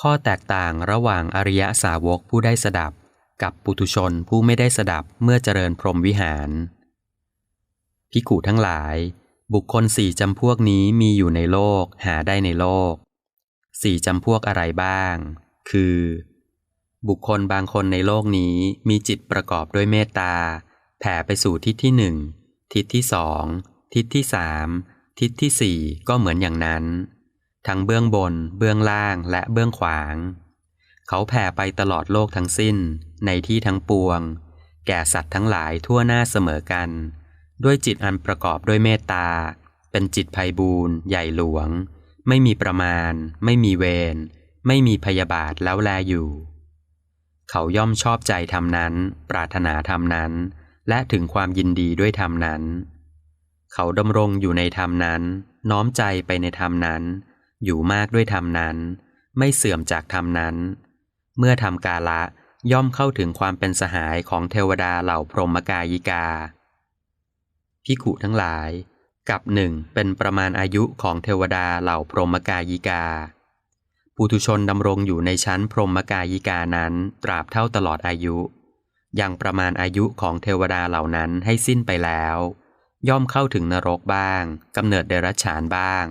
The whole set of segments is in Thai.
ข้อแตกต่างระหว่างอริยสาวกผู้ได้สดับ กับปุถุชนผู้ไม่ได้สดับเมื่อเจริญพรหมวิหาร พิกุทั้งหลาย บุคคลสี่จำพวกนี้มีอยู่ในโลกหาได้ในโลกสี่จำพวกอะไรบ้าง คือ บุคคลบางคนในโลกนี้มีจิตประกอบด้วยเมตตา แผ่ไปสู่ทิศที่หนึ่งทิศที่สองทิศที่สามทิศที่สี่ก็เหมือนอย่างนั้น ทั้งเบื้องบน เบื้องล่างและเบื้องขวาง เขาแผ่ไปตลอดโลกทั้งสิ้น ในที่ทั้งปวง แก่สัตว์ทั้งหลายทั่วหน้าเสมอกัน ด้วยจิตอันประกอบด้วยเมตตา เป็นจิตภัยบูรณ์ใหญ่หลวง ไม่มีประมาณ ไม่มีเวร ไม่มีพยาบาทแล้วแลอยู่ เขาย่อมชอบใจธรรมนั้น ปรารถนาธรรมนั้น และถึงความยินดีด้วยธรรมนั้น เขาดำรงอยู่ในธรรมนั้น น้อมใจไปในธรรมนั้น อยู่มากด้วยธรรมนั้น ไม่เสื่อมจากธรรมนั้น เมื่อทำกาละย่อมเข้าถึงความเป็นสหายของเทวดาเหล่าพรหมกายิกาพิขุทั้งหลาย กับหนึ่งเป็นประมาณอายุของเทวดาเหล่าพรหมกายิกา ปุถุชนดำรงอยู่ในชั้นพรหมกายิกานั้นตราบเท่าตลอดอายุ ยังประมาณอายุของเทวดาเหล่านั้นให้สิ้นไปแล้ว ย่อมเข้าถึงนรกบ้างกำเนิดเดรัจฉานบ้าง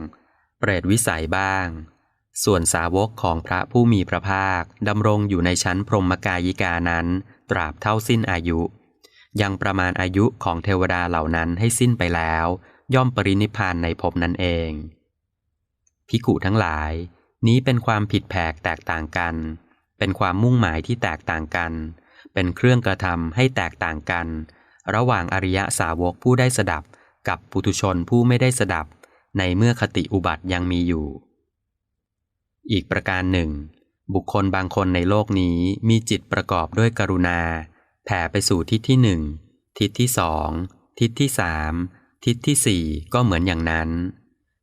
เปรตวิสัยบ้าง ส่วนสาวกของพระผู้มีพระภาคดำรงอยู่ในชั้นพรหมกายิกานั้น ตราบเท่าสิ้นอายุ ยังประมาณอายุของเทวดาเหล่านั้นให้สิ้นไปแล้ว ย่อมปรินิพานในภพนั้นเองพิกุทั้งหลาย นี้เป็นความผิดแผกแตกต่างกัน เป็นความมุ่งหมายที่แตกต่างกัน เป็นเครื่องกระทำให้แตกต่างกัน ระหว่างอริยสาวกผู้ได้สดับกับปุถุชนผู้ไม่ได้สดับ ในเมื่อคติอุบัติยังมีอยู่ อีกประการหนึ่ง บุคคลบางคนในโลกนี้มีจิตประกอบด้วยกรุณา แผ่ไปสู่ทิศที่หนึ่ง ทิศที่สอง ทิศที่สาม ทิศที่สี่ก็เหมือนอย่างนั้น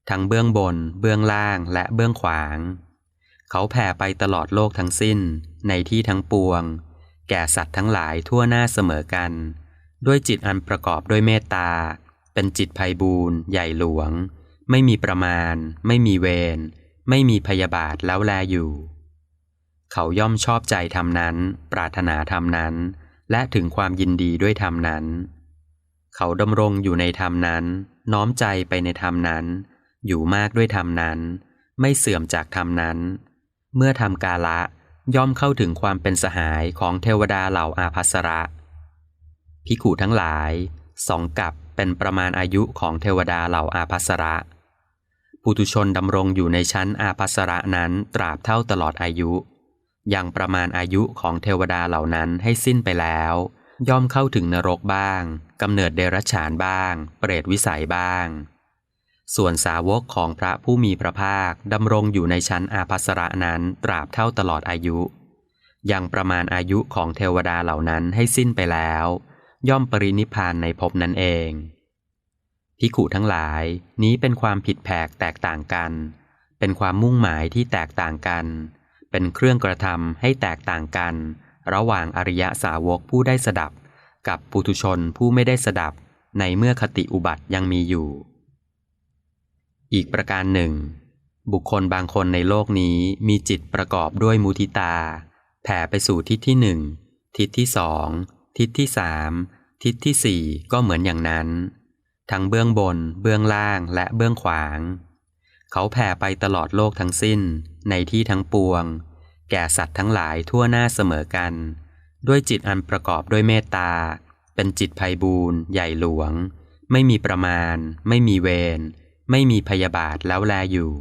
ทั้งเบื้องบน เบื้องล่างและเบื้องขวาง เขาแผ่ไปตลอดโลกทั้งสิ้น ในที่ทั้งปวง แก่สัตว์ทั้งหลายทั่วหน้าเสมอกัน ด้วยจิตอันประกอบด้วยเมตตา เป็นจิตภัยบูรณ์ใหญ่หลวง ไม่มีประมาณ ไม่มีเวร ไม่มีพยาบาทแล้วแลอยู่ เขาย่อมชอบใจธรรมนั้น ปรารถนาธรรมนั้น และถึงความยินดีด้วยธรรมนั้น เขาดำรงอยู่ในธรรมนั้น น้อมใจไปในธรรมนั้น อยู่มากด้วยธรรมนั้น ไม่เสื่อมจากธรรมนั้น เมื่อทำกาละย่อมเข้าถึงความเป็นสหายของเทวดาเหล่าอาภัสระพิขุทั้งหลายสองกับเป็นประมาณอายุของเทวดาเหล่าอาภัสระ ปุถุชนดำรงอยู่ในชั้นอาภัสระนั้นตราบเท่าตลอดอายุ ยังประมาณอายุของเทวดาเหล่านั้นให้สิ้นไปแล้ว ย่อมเข้าถึงนรกบ้างกำเนิดเดรัจฉานบ้าง เปรตวิสัยบ้าง ส่วนสาวกของพระผู้มีพระภาคดำรงอยู่ในชั้นอาภัสระนั้นตราบเท่าตลอดอายุ ยังประมาณอายุของเทวดาเหล่านั้นให้สิ้นไปแล้ว ย่อมปรินิพพานในภพนั้นเอง พิขุทั้งหลายนี้เป็นความผิดแผกแตกต่างกัน เป็นความมุ่งหมายที่แตกต่างกัน เป็นเครื่องกระทำให้แตกต่างกัน ระหว่างอริยสาวกผู้ได้สดับ กับปุถุชนผู้ไม่ได้สดับ ในเมื่อคติอุบัติยังมีอยู่ อีกประการหนึ่ง บุคคลบางคนในโลกนี้มีจิตประกอบด้วยมุทิตา แผ่ไปสู่ทิศที่หนึ่งทิศที่สองทิศที่สามทิศที่สี่ก็เหมือนอย่างนั้น ทั้งเบื้องบน เบื้องล่างและเบื้องขวาง เขาแผ่ไปตลอดโลกทั้งสิ้น ในที่ทั้งปวง แก่สัตว์ทั้งหลายทั่วหน้าเสมอกัน ด้วยจิตอันประกอบด้วยเมตตา เป็นจิตภัยบูรใหญ่หลวง ไม่มีประมาณ ไม่มีเวร ไม่มีพยาบาทแล้วแลอยู่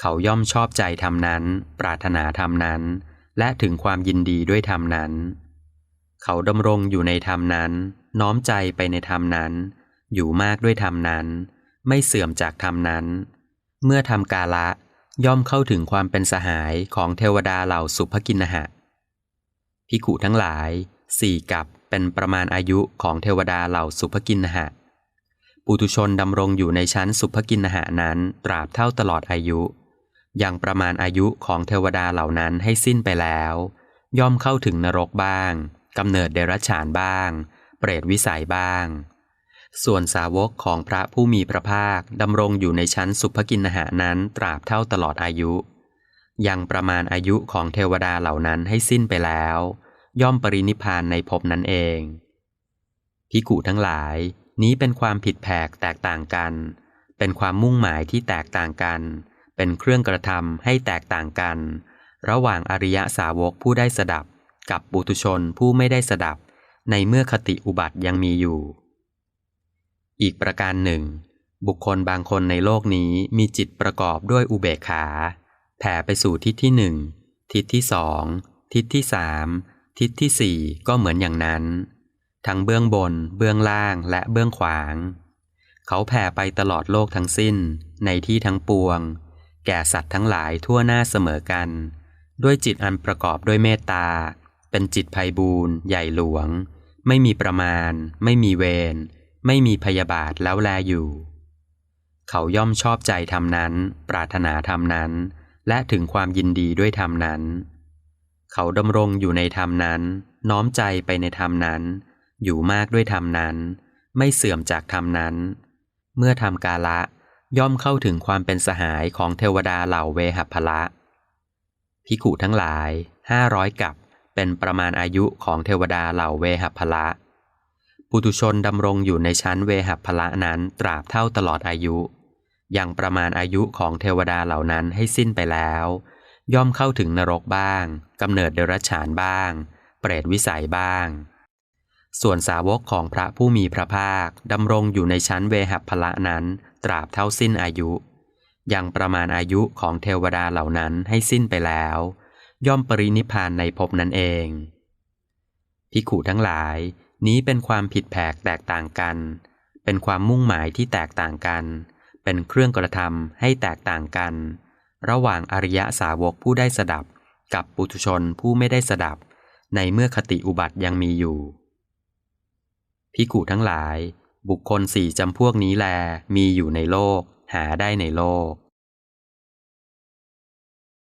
เขาย่อมชอบใจธรรมนั้น ปรารถนาธรรมนั้น และถึงความยินดีด้วยธรรมนั้น เขาดำรงอยู่ในธรรมนั้น น้อมใจไปในธรรมนั้น อยู่มากด้วยธรรมนั้น ไม่เสื่อมจากธรรมนั้น เมื่อทำกาละย่อมเข้าถึงความเป็นสหายของเทวดาเหล่าสุภกินหะพิขุทั้งหลายสี่กับเป็นประมาณอายุของเทวดาเหล่าสุภกินหะปุถุชนดำรงอยู่ในชั้นสุภกินหะนั้นตราบเท่าตลอดอายุ ยังประมาณอายุของเทวดาเหล่านั้นให้สิ้นไปแล้ว ย่อมเข้าถึงนรกบ้างกำเนิดเดรัจฉานบ้าง เปรตวิสัยบ้าง ส่วนสาวกของพระผู้มีพระภาคดำรงอยู่ในชั้นสุภกินหะนั้นตราบเท่าตลอดอายุ ยังประมาณอายุของเทวดาเหล่านั้นให้สิ้นไปแล้ว ย่อมปรินิพานในภพนั้นเองพิกุทั้งหลายนี้เป็นความผิดแผกแตกต่างกัน เป็นความมุ่งหมายที่แตกต่างกัน เป็นเครื่องกระทำให้แตกต่างกัน ระหว่างอริยสาวกผู้ได้สดับ กับปุถุชนผู้ไม่ได้สดับ ในเมื่อคติอุบัติยังมีอยู่ อีกประการหนึ่ง บุคคลบางคนในโลกนี้มีจิตประกอบด้วยอุเบกขา แผ่ไปสู่ทิศที่หนึ่งทิศที่สองทิศที่สามทิศที่สี่ก็เหมือนอย่างนั้น ทั้งเบื้องบน เบื้องล่างและเบื้องขวาง เขาแผ่ไปตลอดโลกทั้งสิ้น ในที่ทั้งปวง แก่สัตว์ทั้งหลายทั่วหน้าเสมอกัน ด้วยจิตอันประกอบด้วยเมตตา เป็นจิตไพบูรณ์ใหญ่หลวง ไม่มีประมาณ ไม่มีเวร ไม่มีพยาบาทแล้วแลอยู่ เขาย่อมชอบใจธรรมนั้น ปรารถนาธรรมนั้น และถึงความยินดีด้วยธรรมนั้น เขาดำรงอยู่ในธรรมนั้น น้อมใจไปในธรรมนั้น อยู่มากด้วยธรรมนั้น ไม่เสื่อมจากธรรมนั้น เมื่อทำกาละย่อมเข้าถึงความเป็นสหายของเทวดาเหล่าเวหัพละพิขุทั้งหลายห้าร้อยกับเป็นประมาณอายุของเทวดาเหล่าเวหัพละ ปุตุชนดำรงอยู่ในชั้นเวหัพละนั้นตราบเท่าตลอดอายุ ยังประมาณอายุของเทวดาเหล่านั้นให้สิ้นไปแล้ว ย่อมเข้าถึงนรกบ้างกำเนิดเดรัจฉานบ้าง เปรตวิสัยบ้าง ส่วนสาวกของพระผู้มีพระภาคดำรงอยู่ในชั้นเวหัพละนั้น ตราบเท่าสิ้นอายุ ยังประมาณอายุของเทวดาเหล่านั้นให้สิ้นไปแล้ว ย่อมปรินิพพานในภพนั้นเอง พิขุทั้งหลาย นี้เป็นความผิดแผกแตกต่างกัน เป็นความมุ่งหมายที่แตกต่างกัน เป็นเครื่องกระทำให้แตกต่างกัน ระหว่างอริยสาวกผู้ได้สดับ กับปุถุชนผู้ไม่ได้สดับ ในเมื่อคติอุบัติยังมีอยู่พิกุทั้งหลาย บุคคลสี่จำพวกนี้แลมีอยู่ในโลก หาได้ในโลก